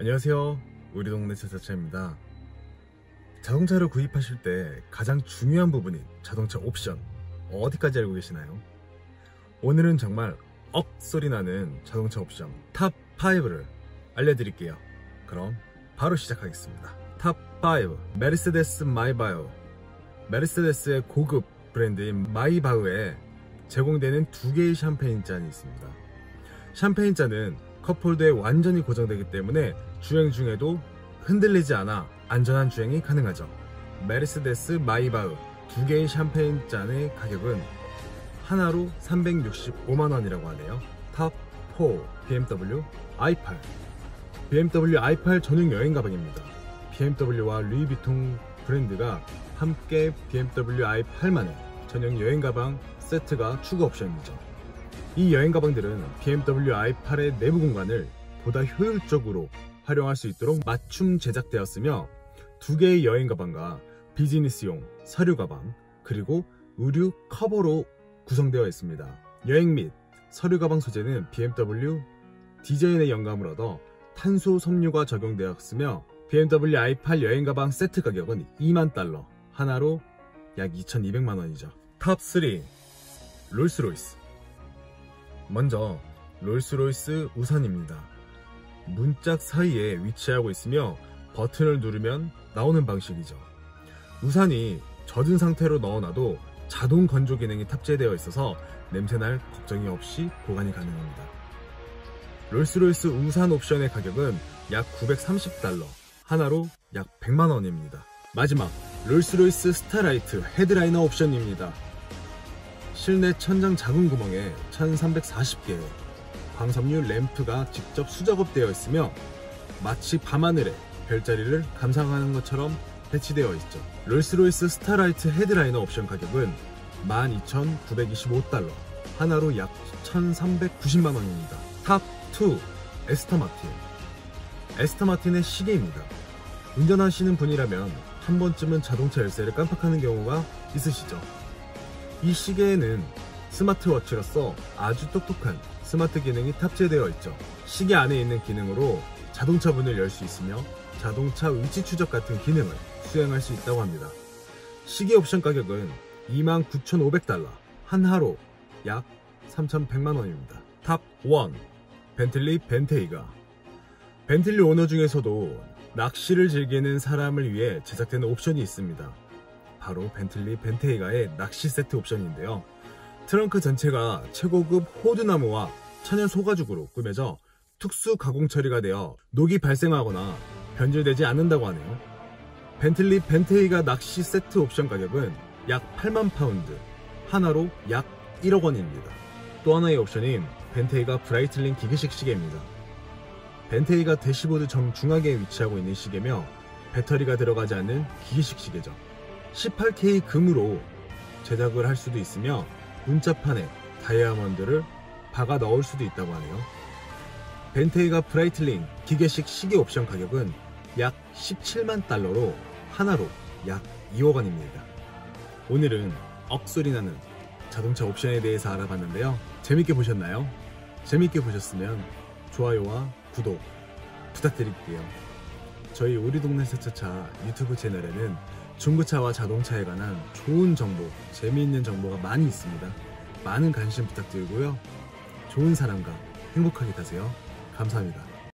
안녕하세요. 우리 동네 차차차입니다. 자동차를 구입하실 때 가장 중요한 부분인 자동차 옵션 어디까지 알고 계시나요? 오늘은 정말 억 소리 나는 자동차 옵션 탑 5를 알려드릴게요. 그럼 바로 시작하겠습니다. 탑5 메르세데스 마이바우 메르세데스의 고급 브랜드인 마이바우에 제공되는 두 개의 샴페인 잔이 있습니다. 샴페인 잔은 컵홀더에 완전히 고정되기 때문에 주행 중에도 흔들리지 않아 안전한 주행이 가능하죠. 메르세데스 마이바흐 두 개의 샴페인 잔의 가격은 하나로 365만원이라고 하네요. 탑4 BMW i8 BMW i8 전용 여행 가방입니다. BMW와 루이비통 브랜드가 함께 BMW i8만의 전용 여행 가방 세트가 추가 옵션이죠. 이 여행 가방들은 BMW i8의 내부 공간을 보다 효율적으로 활용할 수 있도록 맞춤 제작되었으며 두 개의 여행 가방과 비즈니스용 서류 가방 그리고 의류 커버로 구성되어 있습니다. 여행 및 서류 가방 소재는 BMW 디자인의 영감을 얻어 탄소 섬유가 적용되었으며 BMW i8 여행 가방 세트 가격은 2만 달러 하나로 약 2,200만 원이죠. 탑 3 롤스로이스 먼저 롤스로이스 우산입니다. 문짝 사이에 위치하고 있으며 버튼을 누르면 나오는 방식이죠. 우산이 젖은 상태로 넣어놔도 자동 건조 기능이 탑재되어 있어서 냄새날 걱정이 없이 보관이 가능합니다. 롤스로이스 우산 옵션의 가격은 약 930달러, 하나로 약 100만원입니다. 마지막, 롤스로이스 스타라이트 헤드라이너 옵션입니다. 실내 천장 작은 구멍에 1340개의 광섬유 램프가 직접 수작업되어 있으며 마치 밤하늘에 별자리를 감상하는 것처럼 배치되어 있죠. 롤스로이스 스타라이트 헤드라이너 옵션 가격은 12,925달러, 하나로 약 1,390만원입니다. 탑 2, 에스터 마틴. 에스터 마틴의 시계입니다. 운전하시는 분이라면 한 번쯤은 자동차 열쇠를 깜빡하는 경우가 있으시죠. 이 시계에는 스마트워치로서 아주 똑똑한 스마트 기능이 탑재되어 있죠. 시계 안에 있는 기능으로 자동차 문을 열 수 있으며 자동차 위치 추적 같은 기능을 수행할 수 있다고 합니다. 시계 옵션 가격은 29,500달러, 한 하로 약 3,100만원입니다. 탑 1. 벤틀리 벤테이가 벤틀리 오너 중에서도 낚시를 즐기는 사람을 위해 제작된 옵션이 있습니다. 바로 벤틀리 벤테이가의 낚시 세트 옵션인데요. 트렁크 전체가 최고급 호두나무와 천연 소가죽으로 꾸며져 특수 가공 처리가 되어 녹이 발생하거나 변질되지 않는다고 하네요. 벤틀리 벤테이가 낚시 세트 옵션 가격은 약 8만 파운드, 하나로 약 1억 원입니다. 또 하나의 옵션인 벤테이가 브라이틀링 기계식 시계입니다. 벤테이가 대시보드 정중앙에 위치하고 있는 시계며 배터리가 들어가지 않는 기계식 시계죠. 18K 금으로 제작을 할 수도 있으며 문자판에 다이아몬드를 박아 넣을 수도 있다고 하네요. 벤테이가 브라이틀링 기계식 시계 옵션 가격은 약 17만 달러로 하나로 약 2억 원입니다. 오늘은 억소리 나는 자동차 옵션에 대해서 알아봤는데요. 재밌게 보셨나요? 재밌게 보셨으면 좋아요와 구독 부탁드릴게요. 저희 우리 동네 차차차 유튜브 채널에는 중고차와 자동차에 관한 좋은 정보, 재미있는 정보가 많이 있습니다. 많은 관심 부탁드리고요. 좋은 사람과 행복하게 가세요. 감사합니다.